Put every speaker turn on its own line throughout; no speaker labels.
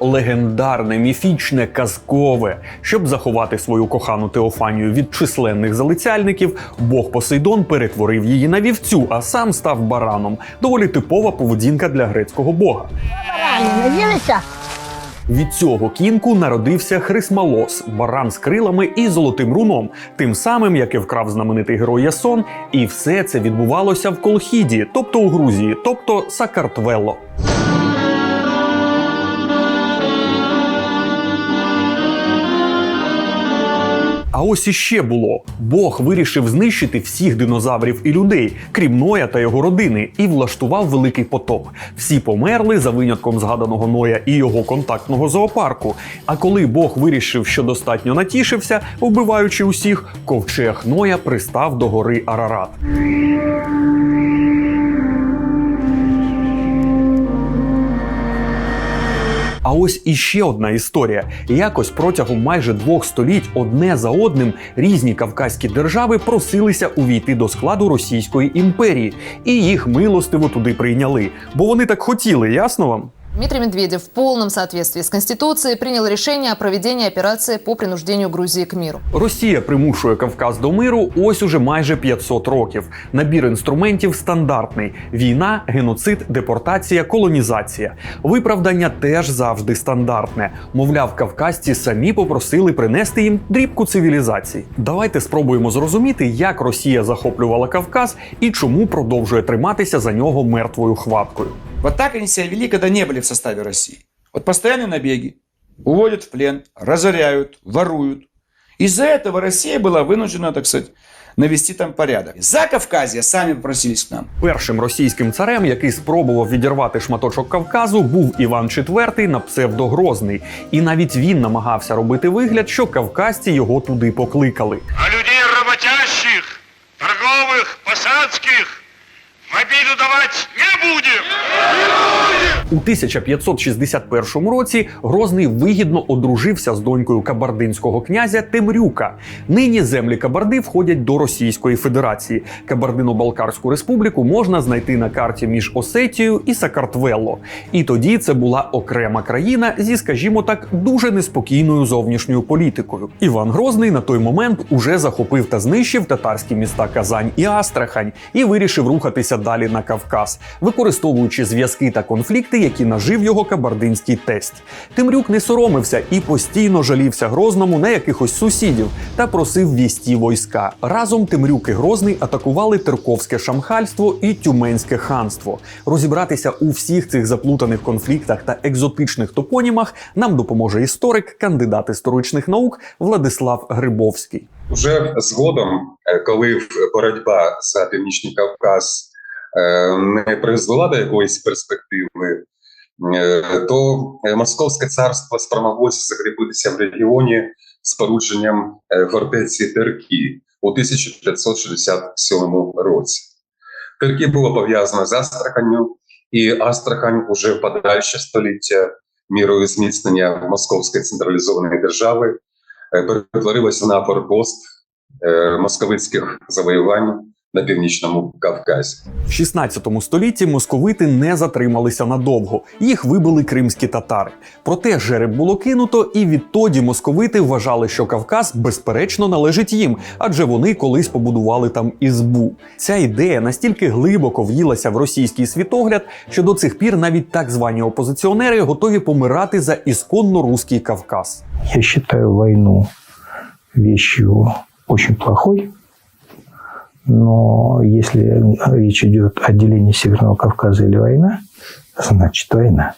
Легендарне, міфічне, казкове. Щоб заховати свою кохану Теофанію від численних залицяльників, Бог Посейдон перетворив її на вівцю, а сам став бараном. Доволі типова поведінка для грецького бога. Від цього кінку народився Хрисмалос, баран з крилами і золотим руном, тим самим, як і вкрав знаменитий герой Ясон. І все це відбувалося в Колхіді, тобто у Грузії, тобто Сакартвело. Ось іще було: Бог вирішив знищити всіх динозаврів і людей, крім Ноя та його родини, і влаштував великий потоп. Всі померли за винятком згаданого Ноя і його контактного зоопарку. А коли Бог вирішив, що достатньо натішився, вбиваючи усіх, ковчег Ноя пристав до гори Арарат. А ось іще одна історія. Якось протягом майже двох століть одне за одним різні кавказькі держави просилися увійти до складу Російської імперії, і їх милостиво туди прийняли. Бо вони так хотіли, ясно вам?
Дмитрий Медведев в полном соответствии с Конституцией принял решение о проведении операции по принуждению Грузии к миру.
Росія примушує Кавказ до миру ось уже майже 500 років. Набір інструментів стандартний: війна, геноцид, депортація, колонізація. Виправдання теж завжди стандартне. Мовляв, кавказці самі попросили принести їм дрібку цивілізації. Давайте спробуємо зрозуміти, як Росія захоплювала Кавказ і чому продовжує триматися за нього мертвою хваткою.
Вот так они себя вели, когда не были в составе России. Вот постоянные набеги, уводят в плен, разоряют, воруют. Из-за этого Россия была вынуждена, так сказать, навести там порядок. За Кавказье сами попросились к нам.
Першим російським царем, який спробував відірвати шматочок Кавказу, був Іван IV на псевдо Грозний. І навіть він намагався робити вигляд, що кавказці його туди покликали.
а людей работящих, торговых, посадских в обиду давать не будем.
У 1561 році Грозний вигідно одружився з донькою кабардинського князя Темрюка. Нині землі Кабарди входять до Російської Федерації. Кабардино-Балкарську республіку можна знайти на карті між Осетією і Сакартвелло. І тоді це була окрема країна зі, скажімо так, дуже неспокійною зовнішньою політикою. Іван Грозний на той момент уже захопив та знищив татарські міста Казань і Астрахань і вирішив рухатися далі на Кавказ, використовуючи зв'язки та конфлікти, які нажив його кабардинський тесть. Тимрюк не соромився і постійно жалівся Грозному на якихось сусідів та просив вісті війська. Разом Тимрюк і Грозний атакували Терковське шамхальство і Тюменське ханство. Розібратися у всіх цих заплутаних конфліктах та екзотичних топонімах нам допоможе історик, кандидат історичних наук Владислав Грибовський.
Уже згодом, е, коли боротьба за північний Кавказ не призвела до якоїсь перспективи, е, то е, Московське царство спромоглося закріпитися в регіоні спорудженням е, фортеці Теркі у 1567 році. Теркі було пов'язано з Астраханню, і Астрахань уже в подальше століття мірою зміцнення московської централізованої держави е, перетворилася на форпост е, московицьких завоювань на північному Кавказі.
В 16 столітті московити не затрималися надовго. Їх вибили кримські татари. Проте жереб було кинуто, і відтоді московити вважали, що Кавказ безперечно належить їм, адже вони колись побудували там ізбу. Ця ідея настільки глибоко в'їлася в російський світогляд, що до цих пір навіть так звані опозиціонери готові помирати за ісконно руський Кавказ.
Я считаю войну вещью очень плохой, но если речь идет о делении Северного Кавказа или война, значит война.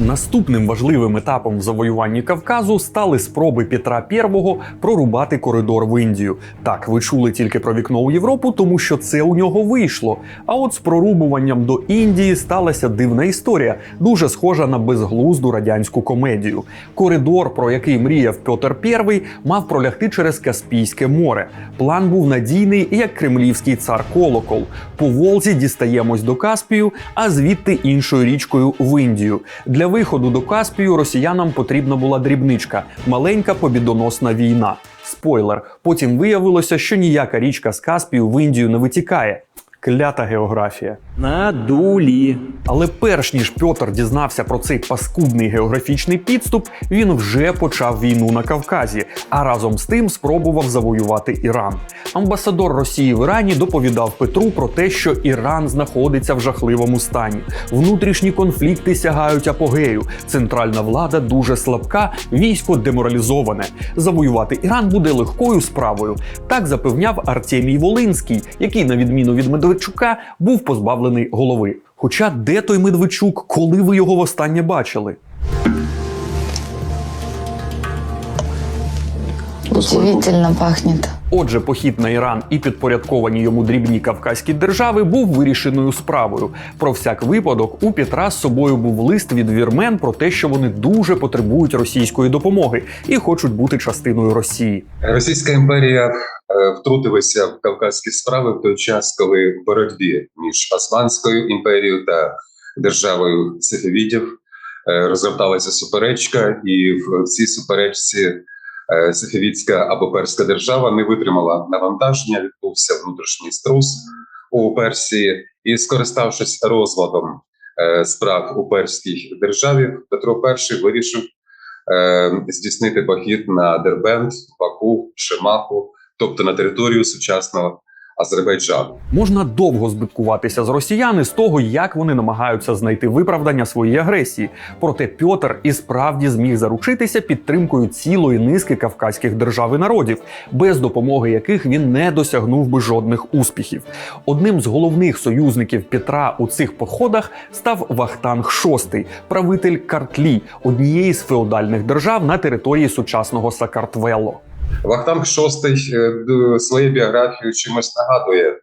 Наступним важливим етапом в завоюванні Кавказу стали спроби Петра І прорубати коридор в Індію. Так, ви чули тільки про вікно у Європу, тому що це у нього вийшло. А от з прорубуванням до Індії сталася дивна історія, дуже схожа на безглузду радянську комедію. Коридор, про який мріяв Петр І, мав пролягти через Каспійське море. План був надійний, як кремлівський цар Колокол. По Волзі дістаємось до Каспію, а звідти іншою річкою в Індію. Для виходу до Каспію росіянам потрібна була дрібничка маленька побідоносна війна. Спойлер, потім виявилося, що ніяка річка з Каспію в Індію не витікає. Клята географія.
Надули.
Але перш ніж Пьотр дізнався про цей паскудний географічний підступ, він вже почав війну на Кавказі, а разом з тим спробував завоювати Іран. Амбасадор Росії в Ірані доповідав Петру про те, що Іран знаходиться в жахливому стані. Внутрішні конфлікти сягають апогею. Центральна влада дуже слабка, військо деморалізоване. Завоювати Іран буде легкою справою. Так запевняв Артемій Волинський, який, на відміну від Медведчука, був позбавлений голови. Хоча де той Медведчук, коли ви його востаннє бачили?
Удивительно пахнет.
Отже, похід на Іран і підпорядковані йому дрібні кавказькі держави був вирішеною справою. Про всяк випадок у Петра з собою був лист від вірмен про те, що вони дуже потребують російської допомоги і хочуть бути частиною Росії.
Російська імперія е, втрутилася в кавказькі справи в той час, коли в боротьбі між Османською імперією та державою Сефевідів е, розгорталася суперечка, і в цій суперечці Сефевідська або Перська держава не витримала навантаження, відбувся внутрішній струс у Персії, і скориставшись розладом е, справ у перській державі, Петро І вирішив здійснити похід на Дербент, Баку, Шемаху, тобто на територію сучасного Азербайджану.
Можна довго збиткуватися з росіяни з того, як вони намагаються знайти виправдання своїй агресії. Проте Пьотр і справді зміг заручитися підтримкою цілої низки кавказьких держав і народів, без допомоги яких він не досягнув би жодних успіхів. Одним з головних союзників Петра у цих походах став Вахтанг VI, правитель Картлі, однієї з феодальних держав на території сучасного Сакартвело.
Вахтанг VI е, своєю біографією чимось нагадує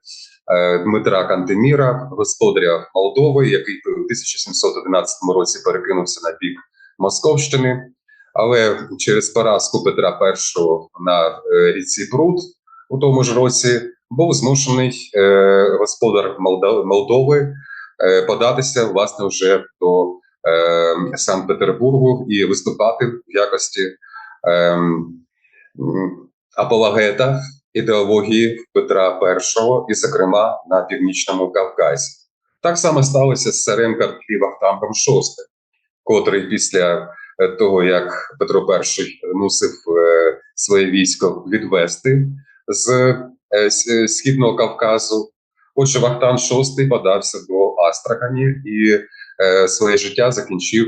е, Дмитра Кантеміра, господаря Молдови, який в 1711 році перекинувся на бік Московщини. Але через поразку Петра І на е, ріці Прут у тому ж році був змушений господар Молдови податися власне вже до Санкт-Петербургу і виступати в якості е, м, апологета ідеології Петра І, і, зокрема, на північному Кавказі. Так само сталося з царем Картлі Вахтангом VI, котрий після е, того, як Петро І мусив е, своє військо відвести з е, східного Кавказу. Отже, Вахтан VI подався до Астрахані і своє життя закінчив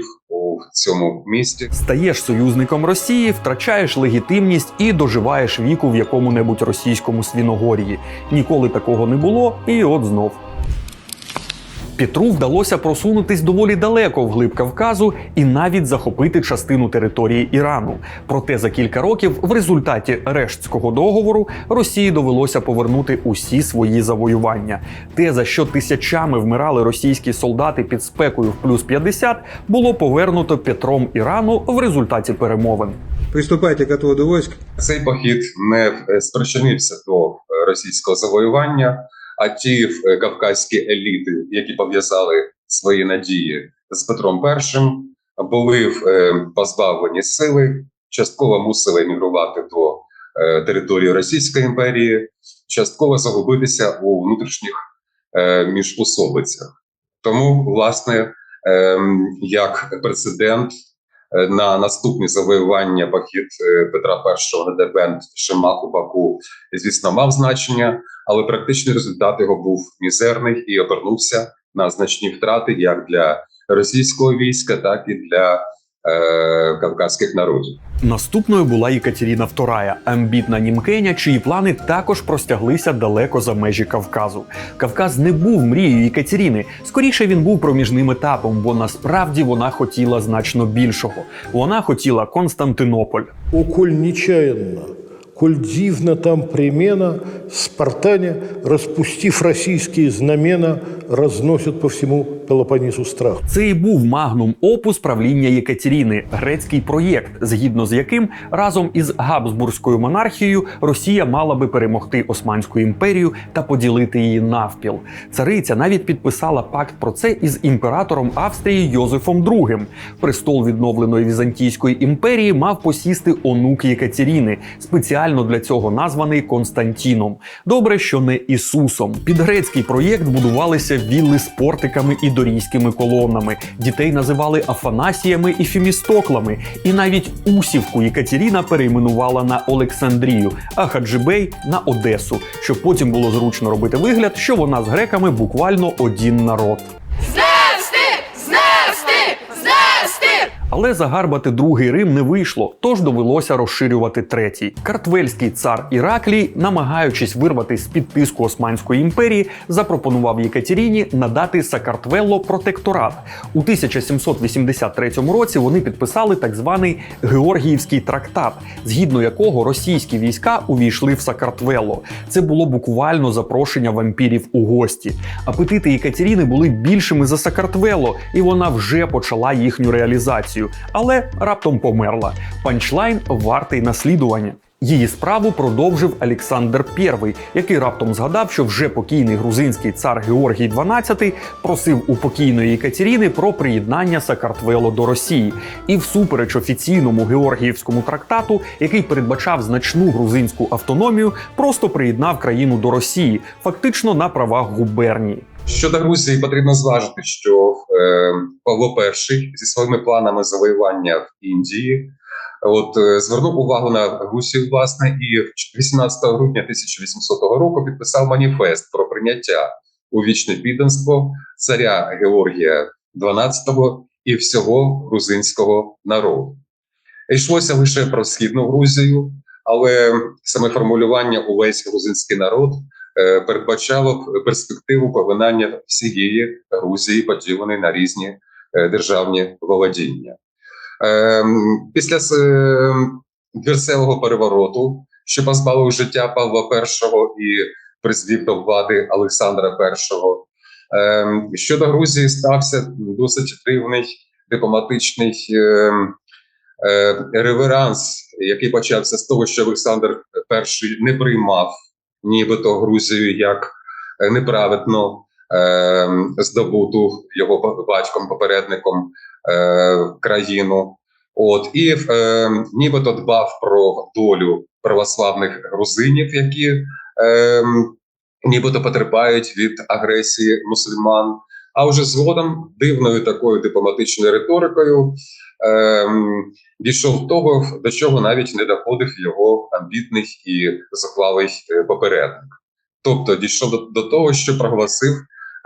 у цьому місті.
Стаєш союзником Росії, втрачаєш легітимність і доживаєш віку в якому-небудь російському свіногор'ї. Ніколи такого не було, і от знов. Петру вдалося просунутись доволі далеко вглиб Кавказу і навіть захопити частину території Ірану. Проте за кілька років, в результаті Рештського договору, Росії довелося повернути усі свої завоювання. Те, за що тисячами вмирали російські солдати під спекою в плюс 50, було повернуто Петром Ірану в результаті перемовин.
Приступайте к отводу войск.
Цей похід не е, спричинився до е, російського завоювання, а ті е, кавказькі еліти, які пов'язали свої надії з Петром І, були е, позбавлені сили, частково мусили емігрувати до е, території Російської імперії, частково загубитися у внутрішніх міжусобицях. Тому, власне, ем, як прецедент е, на наступні завоювання е, Петра І на Дербент, Шимаху Баку, звісно, мав значення, але практичний результат його був мізерний і обернувся на значні втрати як для російського війська, так і для е, кавказьких народів.
Наступною була Єкатеріна II, амбітна німкеня, чиї плани також простяглися далеко за межі Кавказу. Кавказ не був мрією Єкатеріни. Скоріше він був проміжним етапом, бо насправді вона хотіла значно більшого. Вона хотіла Константинополь.
О, коль нечаянно, коль дивна там примена, спартане, распустив российские знамена, разносят по всему Пелопоннесу страх.
Це і був магнум опус правління Єкатеріни, грецький проєкт, згідно з яким разом із Габсбурзькою монархією Росія мала би перемогти Османську імперію та поділити її навпіл. Цариця навіть підписала пакт про це із імператором Австрії Йозефом II. Престол відновленої Візантійської імперії мав посісти онук Єкатеріни, спеціально для цього названий Константіном. Добре, що не Ісусом. Під грецький проєкт будувалися вілли з портиками і дорійськими колонами. Дітей називали Афанасіями і Фімістоклами. І навіть Усівку Єкатеріна перейменувала на Олександрію, а Хаджибей на Одесу, щоб потім було зручно робити вигляд, що вона з греками буквально один народ. Але загарбати другий Рим не вийшло, тож довелося розширювати третій. Картвельський цар Іраклій, намагаючись вирватися з під тиску Османської імперії, запропонував Єкатеріні надати Сакартвелло протекторат. У 1783 році вони підписали так званий Георгіївський трактат, згідно якого російські війська увійшли в Сакартвелло. Це було буквально запрошення вампірів у гості. Апетити Єкатеріни були більшими за Сакартвело, і вона вже почала їхню реалізацію, але раптом померла. Панчлайн вартий наслідування. Її справу продовжив Олександр І, який раптом згадав, що вже покійний грузинський цар Георгій XII просив у покійної Екатеріни про приєднання Сакартвело до Росії. І всупереч офіційному Георгіївському трактату, який передбачав значну грузинську автономію, просто приєднав країну до Росії, фактично на правах губернії.
Щодо Грузії, потрібно зважити, що е, Павло І зі своїми планами завоювання в Індії от е, звернув увагу на Грузію, власне, і 18 грудня 1800 року підписав маніфест про прийняття у вічне підданство царя Георгія XII і всього грузинського народу. Йшлося лише про східну Грузію, але саме формулювання увесь грузинський народ передбачало перспективу поглинання всієї Грузії, поділеної на різні е, державні володіння. Ем, Після е, Дверцевого перевороту, що позбавив життя Павла І і призвів до влади Олександра І, щодо Грузії стався досить дивний дипломатичний е, реверанс, який почався з того, що Олександр І не приймав нібито Грузію як е, неправедно е, здобуту його батьком, попередником е, країну. От і е, нібито дбав про долю православних грузинів, які е, нібито потерпають від агресії мусульман. А вже згодом дивною такою дипломатичною риторикою дійшов того, до чого навіть не доходив його амбітний і захвалий е, попередник. Тобто дійшов до, до того, що проголосив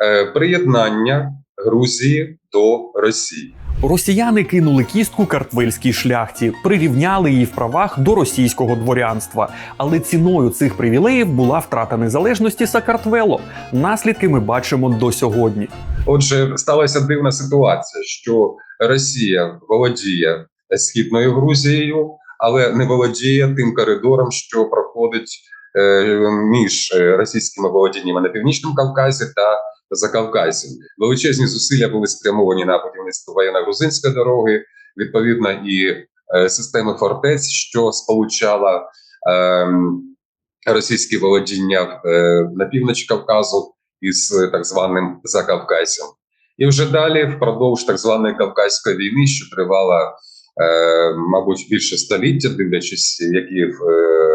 е, приєднання Грузії до Росії.
Росіяни кинули кістку картвельській шляхті, прирівняли її в правах до російського дворянства. Але ціною цих привілеїв була втрата незалежності Сакартвело. Наслідки ми бачимо до сьогодні.
Отже, сталася дивна ситуація, що Росія володіє східною Грузією, але не володіє тим коридором, що проходить е, між е, російськими володіннями на північному Кавказі та Закавказі. Величезні зусилля були спрямовані на будівництво воєнно-грузинської дороги, відповідно, і е, системи фортець, що сполучала е, російські володіння е, на півночі Кавказу із е, так званим Закавказем. І вже далі, впродовж так званої Кавказької війни, що тривала, е, мабуть, більше століття, дивлячись, які е, е,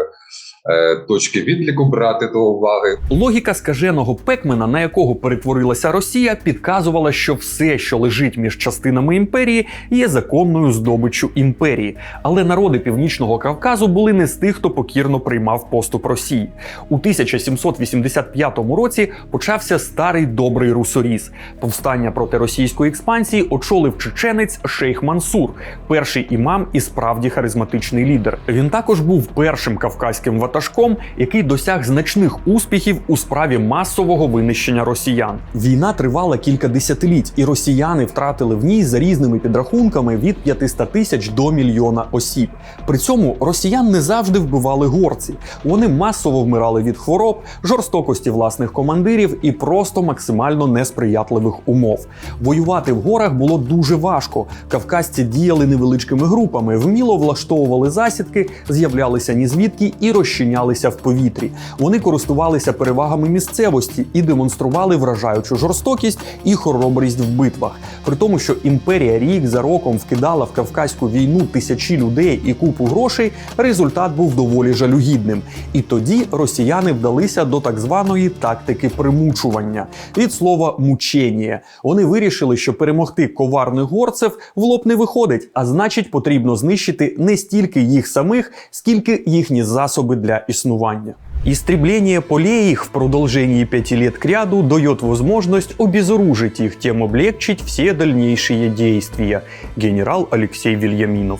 точки відліку брати до уваги.
Логіка скаженого пекмена, на якого перетворилася Росія, підказувала, що все, що лежить між частинами імперії, є законною здобиччю імперії. Але народи північного Кавказу були не з тих, хто покірно приймав поступ Росії. У 1785 році почався старий добрий русоріз. Повстання проти російської експансії очолив чеченець Шейх Мансур, перший імам і справді харизматичний лідер. Він також був першим кавказьким ватажком, ватажком, який досяг значних успіхів у справі масового винищення росіян. Війна тривала кілька десятиліть, і росіяни втратили в ній за різними підрахунками від 500 тисяч до мільйона осіб. При цьому росіян не завжди вбивали горці. Вони масово вмирали від хвороб, жорстокості власних командирів і просто максимально несприятливих умов. Воювати в горах було дуже важко. Кавказці діяли невеличкими групами, вміло влаштовували засідки, з'являлися нізвідки і розчинялися в повітрі. Вони користувалися перевагами місцевості і демонстрували вражаючу жорстокість і хоробрість в битвах. При тому, що імперія рік за роком вкидала в кавказьку війну тисячі людей і купу грошей, результат був доволі жалюгідним. І тоді росіяни вдалися до так званої тактики примучування від слова мучення. Вони вирішили, що перемогти коварних горцев в лоб не виходить, а значить, потрібно знищити не стільки їх самих, скільки їхні засоби для існування. Истребление полей их в продолжении пяти лет кряду дает возможность обезоружить их, тем облегчить все дальнейшие действия. Генерал Алексей Вильяминов.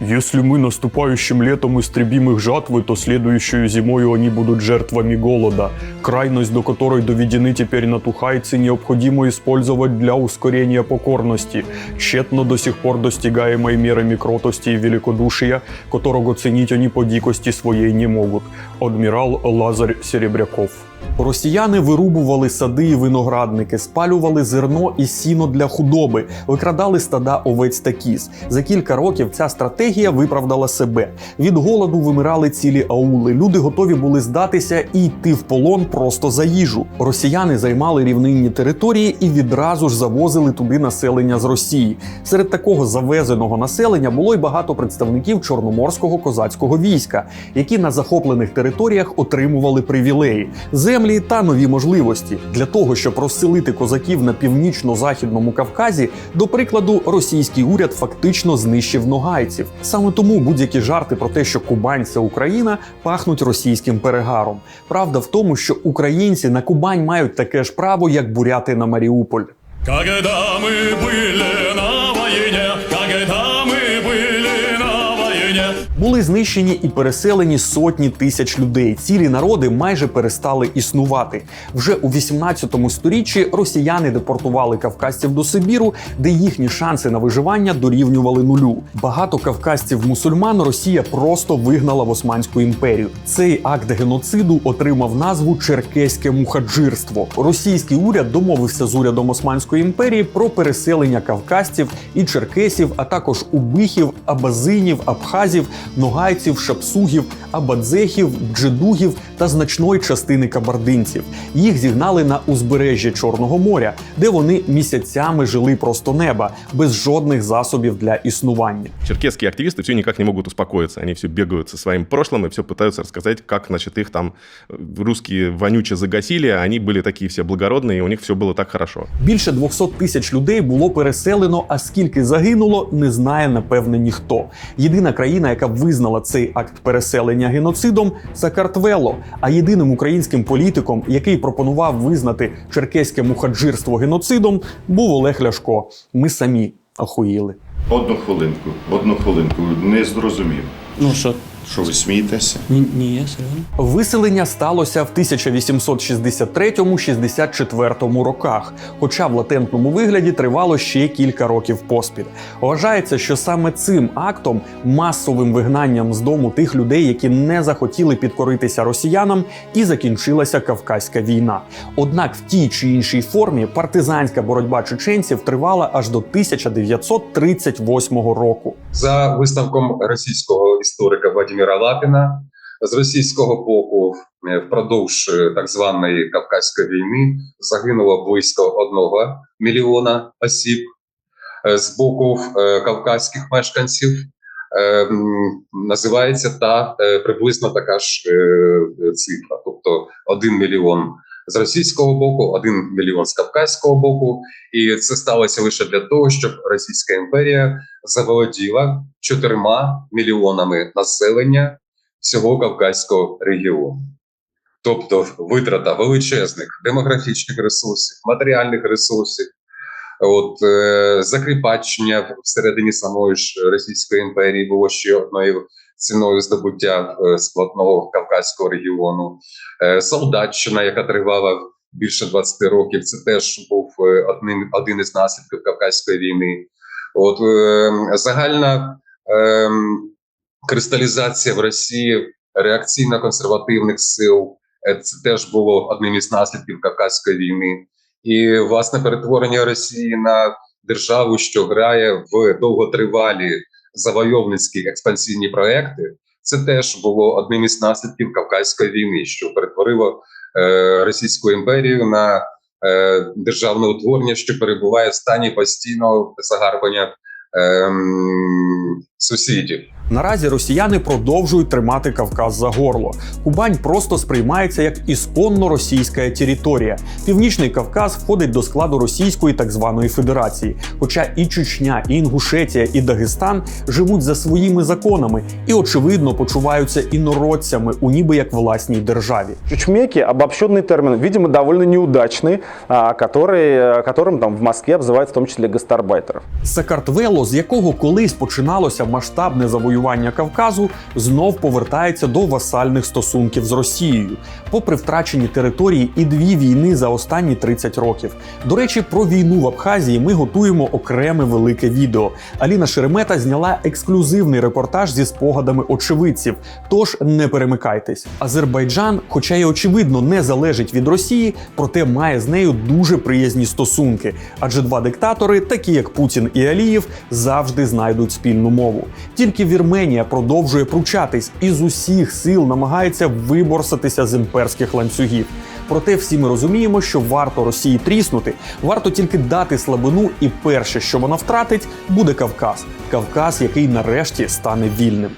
Если мы наступающим летом истребим их жатвы, то следующую зимою они будут жертвами голода. Крайность, до которой доведены теперь натухайцы, необходимо использовать для ускорения покорности, тщетно до сих пор достигаемой мерами кротости и великодушия, которого ценить они по дикости своей не могут. Адмирал Лазарь Серебряков. Росіяни вирубували сади і виноградники, спалювали зерно і сіно для худоби, викрадали стада овець та кіз. За кілька років ця стратегія виправдала себе. Від голоду вимирали цілі аули. Люди готові були здатися і йти в полон просто за їжу. Росіяни займали рівнинні території і відразу ж завозили туди населення з Росії. Серед такого завезеного населення було й багато представників чорноморського козацького війська, які на захоплених територіях отримували привілеї, землі та нові можливості для того, щоб розселити козаків на північно-західному Кавказі. До прикладу, російський уряд фактично знищив ногайців. Саме тому будь-які жарти про те, що Кубань це Україна, пахнуть російським перегаром. Правда в тому, що українці на Кубань мають таке ж право, як буряти на Маріуполь.
Когда мы были на войне, когда
Були знищені і переселені сотні тисяч людей. Цілі народи майже перестали існувати. Вже у 18 сторіччі росіяни депортували кавказців до Сибіру, де їхні шанси на виживання дорівнювали нулю. Багато кавказців-мусульман Росія просто вигнала в Османську імперію. Цей акт геноциду отримав назву Черкеське мухаджирство. Російський уряд домовився з урядом Османської імперії про переселення кавказців і черкесів, а також убихів, абазинів, абхазів, ногайців, шапсугів, абадзехів, джедугів та значної частини кабардинців. Їх зігнали на узбережжя Чорного моря, де вони місяцями жили просто неба, без жодних засобів для існування.
Черкесские активисты все никак не могут успокоиться. Они все бегают со своим прошлым и все пытаются рассказать, как, значит, их там э, русские вонюче загасили, а они были такие все благородные, и у них все было так хорошо.
Більше 200 тисяч людей було переселено, а скільки загинуло, не знає напевне ніхто. Єдина країна, яка визнала цей акт переселення геноцидом, Сакартвело. А єдиним українським політиком, який пропонував визнати черкеське мухаджирство геноцидом, був Олег Ляшко. Ми самі охуїли.
Одну хвилинку, одну хвилинку, не зрозумів.
Ну що?
Що ви смієтеся?
Ні, ні, я серйозно.
Виселення сталося в 1863-64 роках, хоча в латентному вигляді тривало ще кілька років поспіль. Вважається, що саме цим актом, масовим вигнанням з дому тих людей, які не захотіли підкоритися росіянам, і закінчилася Кавказька війна. Однак в тій чи іншій формі партизанська боротьба чеченців тривала аж до 1938 року.
За висновком російського історика Владимира Лапіна, з російського боку е, впродовж е, так званої Кавказької війни загинуло близько одного мільйона осіб. Е, З боку кавказьких мешканців називається та приблизно така ж цифра, тобто 1 мільйон з російського боку, 1 мільйон з кавказького боку, і це сталося лише для того, щоб Російська імперія заволоділа чотирма мільйонами населення всього Кавказького регіону. Тобто витрата величезних демографічних ресурсів, матеріальних ресурсів, От е, закріпачення всередині самої ж Російської імперії було ще одною ціною здобуття е, складного Кавказького регіону. Е, солдатщина, яка тривала більше 20 років, це теж був е, одним один із наслідків Кавказької війни. От загальна кристалізація в Росії реакційно-консервативних сил. Це теж було одним із наслідків Кавказької війни, і власне перетворення Росії на державу, що грає в довготривалі завойовницькі експансійні проекти. Це теж було одним із наслідків Кавказької війни, що перетворило е, Російську імперію на е, державне утворення, що перебуває в стані постійного загарбання ем, сусідів.
Наразі росіяни продовжують тримати Кавказ за горло. Кубань просто сприймається як ісконно російська територія. Північний Кавказ входить до складу Російської так званої Федерації. Хоча і Чечня, і Інгушетія, і Дагестан живуть за своїми законами і, очевидно, почуваються інородцями у ніби як власній державі.
Чучмеки – обобщенный термин, видимо, довольно неудачный, а, который, которым там в Москве обзывают в том числе гастарбайтеров.
Сакартвело, з якого колись починалося масштабне завоювання Кавказу, знов повертається до васальних стосунків з Росією, попри втрачені території і дві війни за останні 30 років. До речі, про війну в Абхазії ми готуємо окреме велике відео. Аліна Шеремета зняла ексклюзивний репортаж зі спогадами очевидців. Тож не перемикайтесь. Азербайджан, хоча й очевидно не залежить від Росії, проте має з нею дуже приязні стосунки. Адже два диктатори, такі як Путін і Алієв, завжди знайдуть спільну мову. Тільки Вірменія продовжує пручатись і з усіх сил намагається виборсатися з імперських ланцюгів. Проте всі ми розуміємо, що варто Росії тріснути, варто тільки дати слабину, і перше, що вона втратить, буде Кавказ. Кавказ, який нарешті стане вільним.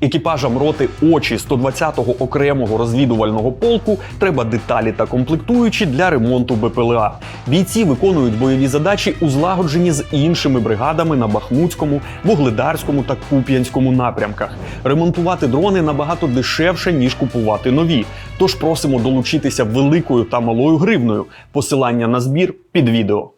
Екіпажам роти очі 120-го окремого розвідувального полку треба деталі та комплектуючі для ремонту БПЛА. Бійці виконують бойові задачі у злагодженні з іншими бригадами на Бахмутському, Вугледарському та Куп'янському напрямках. Ремонтувати дрони набагато дешевше ніж купувати нові. Тож просимо долучитися великою та малою гривною. Посилання на збір під відео.